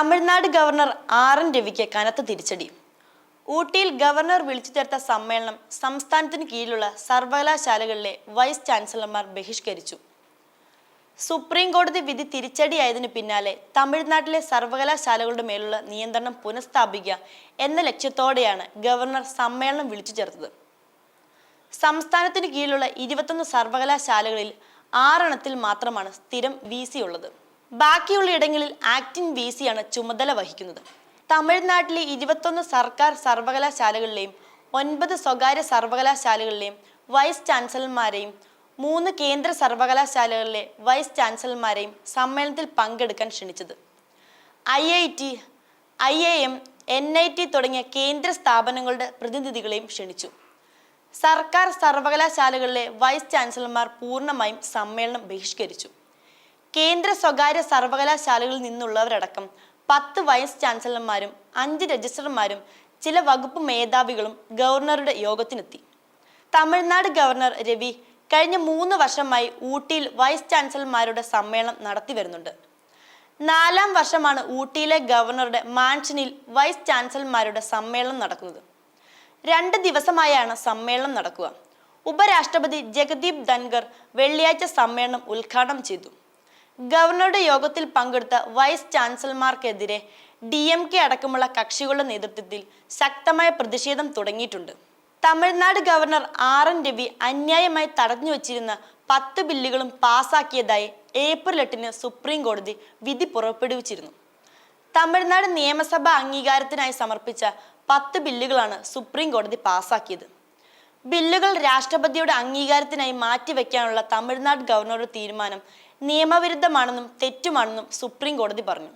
Tamil Nadu governor R N രവിക്ക് കനത്ത തിരിച്ചടി. ഊട്ടിയിൽ ഗവർണർ വിളിച്ചു ചേർത്ത സമ്മേളനം സംസ്ഥാനത്തിന് കീഴിലുള്ള സർവകലാശാലകളിലെ വൈസ് ചാൻസലർമാർ ബഹിഷ്കരിച്ചു. സുപ്രീം കോടതി വിധി തിരിച്ചടിയായതിനു പിന്നാലെ തമിഴ്നാട്ടിലെ സർവകലാശാലകളുടെ മേലുള്ള നിയന്ത്രണം പുനഃസ്ഥാപിക്കുക എന്ന ലക്ഷ്യത്തോടെയാണ് ഗവർണർ സമ്മേളനം വിളിച്ചു ചേർത്തത്. സംസ്ഥാനത്തിന് കീഴിലുള്ള ഇരുപത്തൊന്ന് സർവകലാശാലകളിൽ ആറെണ്ണത്തിൽ മാത്രമാണ് സ്ഥിരം വി ഉള്ളത്. ബാക്കിയുള്ള ഇടങ്ങളിൽ ആക്ടിംഗ് വി സിയാണ് ചുമതല വഹിക്കുന്നത്. തമിഴ്നാട്ടിലെ ഇരുപത്തൊന്ന് സർക്കാർ സർവകലാശാലകളിലെയും ഒൻപത് സ്വകാര്യ സർവകലാശാലകളിലെയും വൈസ് ചാൻസലർമാരെയും മൂന്ന് കേന്ദ്ര സർവകലാശാലകളിലെ വൈസ് ചാൻസലർമാരെയും സമ്മേളനത്തിൽ പങ്കെടുക്കാൻ ക്ഷണിച്ചത്. I I T I I M N I T തുടങ്ങിയ കേന്ദ്ര സ്ഥാപനങ്ങളുടെ പ്രതിനിധികളെയും ക്ഷണിച്ചു. സർക്കാർ സർവകലാശാലകളിലെ വൈസ് ചാൻസലർമാർ പൂർണമായും സമ്മേളനം ബഹിഷ്കരിച്ചു. കേന്ദ്ര സ്വകാര്യ സർവകലാശാലകളിൽ നിന്നുള്ളവരടക്കം പത്ത് വൈസ് ചാൻസലർമാരും അഞ്ച് രജിസ്ട്രർമാരും ചില വകുപ്പ് മേധാവികളും ഗവർണറുടെ യോഗത്തിനെത്തി. തമിഴ്നാട് ഗവർണർ രവി കഴിഞ്ഞ മൂന്ന് വർഷമായി ഊട്ടിയിൽ വൈസ് ചാൻസലർമാരുടെ സമ്മേളനം നടത്തി വരുന്നുണ്ട്. നാലാം വർഷമാണ് ഊട്ടിയിലെ ഗവർണറുടെ മാൻഷനിൽ വൈസ് ചാൻസലർമാരുടെ സമ്മേളനം നടക്കുന്നത്. രണ്ട് ദിവസമായാണ് സമ്മേളനം നടക്കുക. ഉപരാഷ്ട്രപതി ജഗദീപ് ധൻഗർ വെള്ളിയാഴ്ച സമ്മേളനം ഉദ്ഘാടനം ചെയ്തു. ഗവർണറുടെ യോഗത്തിൽ പങ്കെടുത്ത വൈസ് ചാൻസലർമാർക്കെതിരെ ഡി എം കെ അടക്കമുള്ള കക്ഷികളുടെ നേതൃത്വത്തിൽ ശക്തമായ പ്രതിഷേധം തുടങ്ങിയിട്ടുണ്ട്. Tamil Nadu governor R N Ravi അന്യായമായി തടഞ്ഞു വച്ചിരുന്ന പത്ത് ബില്ലുകളും പാസാക്കിയതായി ഏപ്രിൽ എട്ടിന് സുപ്രീം കോടതി വിധി പുറപ്പെടുവിച്ചിരുന്നു. തമിഴ്നാട് നിയമസഭ അംഗീകാരത്തിനായി സമർപ്പിച്ച പത്ത് ബില്ലുകളാണ് സുപ്രീം കോടതി പാസാക്കിയത്. ബില്ലുകൾ രാഷ്ട്രപതിയുടെ അംഗീകാരത്തിനായി മാറ്റിവെക്കാനുള്ള തമിഴ്നാട് ഗവർണറുടെ തീരുമാനം നിയമവിരുദ്ധമാണെന്നും തെറ്റുമാണെന്നും സുപ്രീം കോടതി പറഞ്ഞു.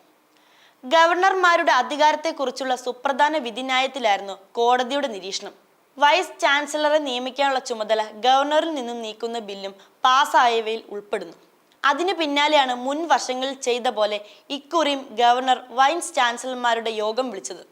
ഗവർണർമാരുടെ അധികാരത്തെക്കുറിച്ചുള്ള സുപ്രധാന വിധിന്യായത്തിലായിരുന്നു കോടതിയുടെ നിരീക്ഷണം. വൈസ് ചാൻസലറെ നിയമിക്കാനുള്ള ചുമതല ഗവർണറിൽ നിന്നും നീക്കുന്ന ബില്ലും പാസ്സായവയിൽ ഉൾപ്പെടുന്നു. അതിനു പിന്നാലെയാണ് മുൻ വർഷങ്ങളിൽ ചെയ്ത പോലെ ഇക്കുറിയും ഗവർണർ വൈസ് ചാൻസലർമാരുടെ യോഗം വിളിച്ചത്.